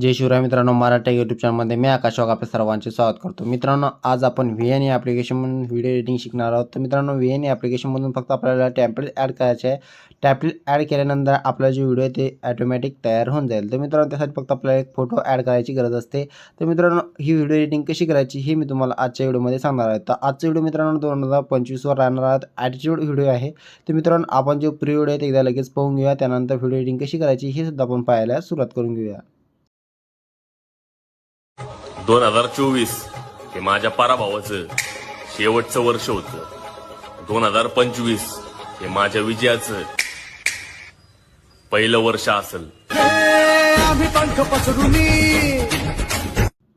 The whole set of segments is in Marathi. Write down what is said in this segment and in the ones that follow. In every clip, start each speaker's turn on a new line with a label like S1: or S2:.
S1: जय शिवराय मित्रांनो मराठी यूट्यूब चॅनलमध्ये मी आकाश वाघ आपल्या सर्वांचे स्वागत करतो. मित्रांनो आज आपण व्ही एन ए ॲप्लिकेशनमधून व्हिडिओ एडिटिंग शिकणार आहोत. तर मित्रांनो व्ही एन ॲप्लिकेशनमधून फक्त आपल्याला टॅम्पलेट ॲड करायचे आहे. टॅम्पलेट ॲड केल्यानंतर आपला जो व्हिडिओ आहे ते ॲटोमॅटिक तयार होऊन जाईल. तर मित्रांनो त्यासाठी फक्त आपल्याला एक फोटो ॲड करायची गरज असते. तर मित्रांनो ही व्हिडिओ एडिटिंग कशी करायची हे मी तुम्हाला आजच्या व्हिडिओमध्ये सांगणार आहे. तर आजचा व्हिडिओ मित्रांनो दोन हजार पंचवीसवर राहणार आहात. ॲटिट्यूड व्हिडिओ आहे. तर मित्रांनो आपण जो प्री व्हिडिओ आहे ते एकदा लगेच पाहून घेऊया. त्यानंतर व्हिडिओ एडिटिंग कशी करायची हे सुद्धा आपण पाहायला सुरुवात करून घेऊया.
S2: दोन हजार चोवीस हे माझ्या पराभवाचं शेवटचं वर्ष होतं. दोन हजार पंचवीस हे माझ्या विजयाचं पहिलं वर्ष असेल.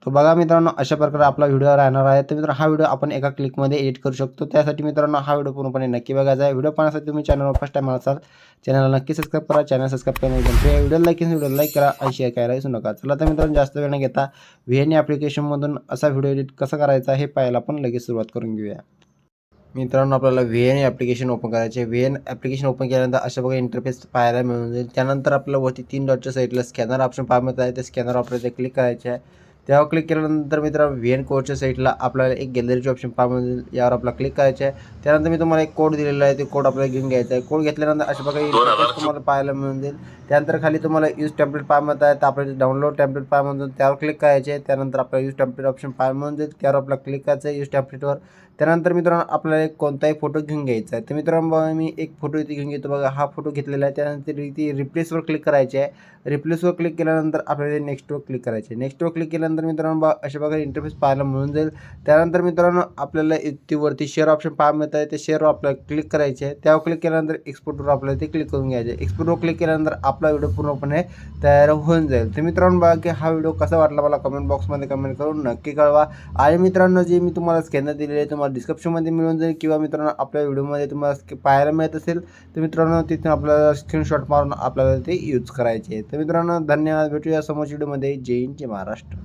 S1: तो बघा मित्रांनो अशा प्रकारे आपला व्हिडिओ राहणार आहे. तर मित्रांनो हा व्हिडिओ आपण एका क्लिकमध्ये एडिट करू शकतो. त्यासाठी मित्रांनो हा व्हिडिओ पूर्णपणे नक्की बघायचा आहे. व्हिडिओ पाहण्यासाठी तुम्ही चॅनलवर फर्स्ट टाइम असाल चॅनलला नक्की सबस्क्राईब करा. चॅनल सबस्क्राईब करा व्हिडिओ लाईक व्हिडिओ लाईक करा. आणि शेअर करायला विसरू नका. चला तर मित्रांनो जास्त वेळ न घेता व्ही एन ॲप्लिकेशनमधून असा व्हिडिओ एडिट कसा करायचा हे पाहायला आपण लगेच सुरुवात करून घेऊया. मित्रांनो आपल्याला व्ही एन ॲप्लिकेशन ओपन करायचे व्ही एन ॲप्लिकेशन ओपन केल्यानंतर अशा प्रकारे इंटरफेस पाहायला मिळून जाईल. त्यानंतर आपल्याला वरती तीन डॉटच्या साईडला स्कॅनर ऑप्शन पाहायला मिळत आहे. त्या स्कॅनर ऑपरेटर क्लिक करायचे आहे. त्यावर क्लिक केल्यानंतर मित्रांनो व्ही एन कोडच्या साईडला आपल्याला एक गॅलरीचे ऑप्शन पाहायला मिळेल. यावर आपला क्लिक करायचे आहे त्यानंतर मी तुम्हाला एक कोड दिलेला आहे. ते कोड आपल्याला घेऊन घ्यायचा आहे कोड घेतल्यानंतर अशा बघा interface तुम्हाला पाहायला मिळून जाईल त्यानंतर खाली तुम्हाला यूज टेम्पलेट पाहायला मिळत आहे. तर आपल्याला डाउनलोड टेम्पलेट पाहायला मिळून त्यावर क्लिक करायचे आहे त्यानंतर आपल्याला यूज टेम्पलेट ऑप्शन पाहायला मिळून जाईल त्यावर आपला क्लिक करायचं आहे यूज टेम्पलेटवर त्यानंतर मित्रांनो आपल्याला एक कोणताही फोटो घेऊन घ्यायचा आहे. तर मित्रांनो बघा मी एक फोटो इथे घेऊन घेतो. बघा हा फोटो घेतलेला आहे. त्यानंतर इथे रिप्लेसवर क्लिक करायचे आहे रिप्लेसवर क्लिक केल्यानंतर आपल्याला नेक्स्टवर क्लिक करायचे नेक्स्टवर क्लिक केल्यानंतर मित्रांनो बा अशा प्रकारे इंटरफेस पाहायला मिळून जाईल. त्यानंतर मित्रांनो आपल्याला इथेवरती शेअर ऑप्शन पाहायला मिळत आहे. ते शेअरवर आपल्याला क्लिक करायचे आहे. त्यावर क्लिक केल्यानंतर एक्सपोर्टवर आपल्याला ते क्लिक करून घ्यायचे एक्सपोर्टवर क्लिक केल्यानंतर आपला व्हिडिओ पूर्णपणे तयार होऊन जाईल. तर मित्रांनो बघा की हा व्हिडिओ कसा वाटला मला कमेंट बॉक्समध्ये कमेंट करून नक्की कळवा. आणि मित्रांनो जे मी तुम्हाला स्कॅनर दिलेले आहे तुम्हाला डिस्क्रिप्शनमध्ये मिळून जाईल किंवा मित्रांनो आपल्या व्हिडिओमध्ये तुम्हाला पाहायला मिळत असेल तर मित्रांनो तिथून आपल्याला स्क्रीनशॉट मारून आपल्याला ते यूज करायचे तर मित्रांनो धन्यवाद. भेटूया समोरच्या व्हिडिओमध्ये जय हिंद जय महाराष्ट्र.